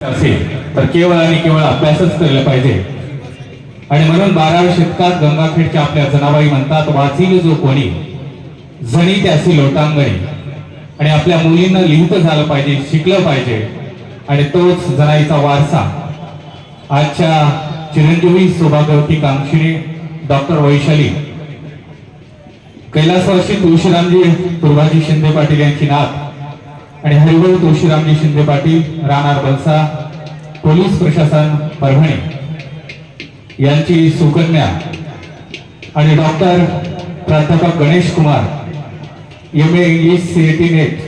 असेल तर केवळ आणि केवळ अभ्यासच केला पाहिजे. आणि म्हणून बाराव्या शतकात गंगाखेडच्या आपल्या जनाबाई म्हणतात वाचील जो कोणी जणी त्याची लोटांगणी. आणि आपल्या मुलींना लिहित झालं पाहिजे शिकलं पाहिजे आणि तोच जनाईचा वारसा. आजच्या चिरंजीवी सौभाग्यवती कांक्षिणी डॉक्टर वैशाली कैलासवाशी तुळशीरामजी तुर्भाजी शिंदे पाटील यांची नात आणि हरिभाऊ तुळशीरामजी शिंदे पाटील राहणार बलसा पोलीस प्रशासन परभणी यांची सुकन्या आणि डॉक्टर प्राध्यापक Ganesh Kumar M A English CAT NET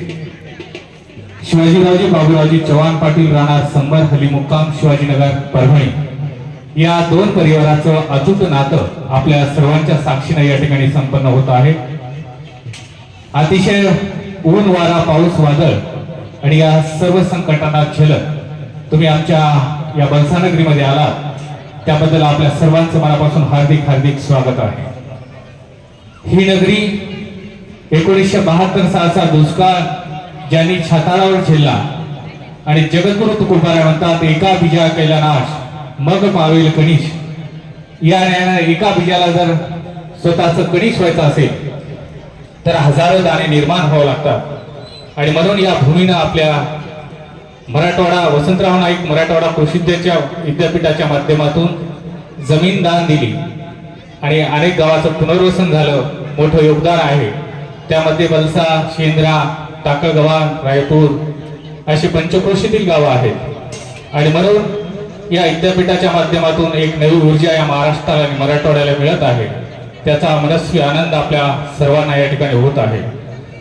Shivajiraoji Baburaoji Chavan Patil राहणार संबर हली मुक्काम शिवाजीनगर परभणी. या दोन परिवाराचं अतूट नातं आपल्या सर्वांच्या साक्षीनं या ठिकाणी संपन्न होत आहे. अतिशय ऊन वारा पाऊस वादळ आणि या सर्व संकटांना झेलत तुम्ही आमच्या या बलसानगरीमध्ये आलात. त्याबद्दल आपल्या सर्वांचं मनापासून हार्दिक हार्दिक स्वागत आहे. ही नगरी एकोणीसशे बहात्तर सालचा दुष्काळ ज्यांनी छाताळावर झेलला आणि जगद्गुरु तुकोबारा म्हणतात एका बीजा केला नाश मग पावेल कणीश या एका बीजाला जर स्वतःच कणिश व्हायचं असेल तर हजारो दाणे निर्माण व्हावं लागतात. आणि म्हणून या भूमीनं आपल्या मराठवाडा वसंतराव नाईक मराठवाडा कृषी विद्यापीठाच्या माध्यमातून जमीन दान दिली. आणि अनेक गावाचं पुनर्वसन झालं. मोठं योगदान आहे. त्यामध्ये बलसा शेंद्रा टाकळगव्हाण रायपूर अशी पंचक्रोशीतील गावं आहेत. आणि म्हणून या विद्यापीठाच्या माध्यमातून एक नवी ऊर्जा या महाराष्ट्राला आणि मराठवाड्याला मिळत आहे. त्याचा मनस्वी आनंद आपल्या सर्वांना या ठिकाणी होत आहे.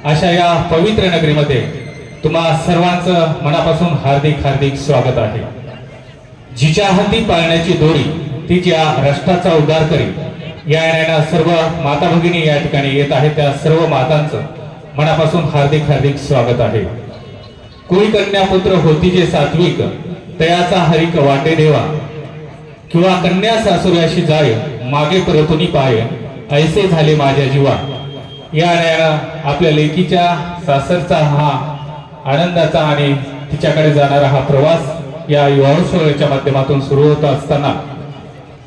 अशा या पवित्र नगरीमध्ये तुम्हा सर्वांचं मनापासून हार्दिक हार्दिक स्वागत आहे. जिच्या हाती पाळण्याची दोरी तिच्या राष्ट्राचा उद्धार करी या येणाऱ्या सर्व माता भगिनी या ठिकाणी येत आहेत त्या सर्व मातांचं मनापासून हार्दिक हार्दिक स्वागत आहे. कुळी कन्या पुत्र होती जे सात्विक तयाचा हरिक वाटे देवा किंवा कन्या सासुऱ्याशी जाय मागे परतुनी पाय ऐसे झाले माझ्या जीवा. या न्यायानं आपल्या लेकीच्या सासरचा हा आनंदाचा आणि तिच्याकडे जाणारा हा प्रवास या युवासोच्या माध्यमातून सुरू होत असताना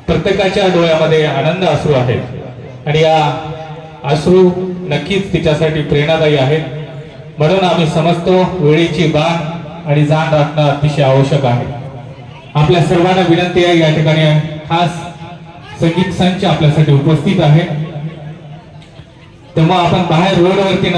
प्रत्येकाच्या डोळ्यामध्ये आनंद अश्रू आहेत. आणि या अश्रू नक्कीच तिच्यासाठी प्रेरणादायी आहेत. म्हणून आम्ही समजतो वेळेची बाण आणि जाण राखणं अतिशय आवश्यक आहे. आपल्या सर्वांना विनंती आहे या ठिकाणी खास संगीत संच आपल्यासाठी उपस्थित आहे. तेव्हा आपण बाहेर रोडवरती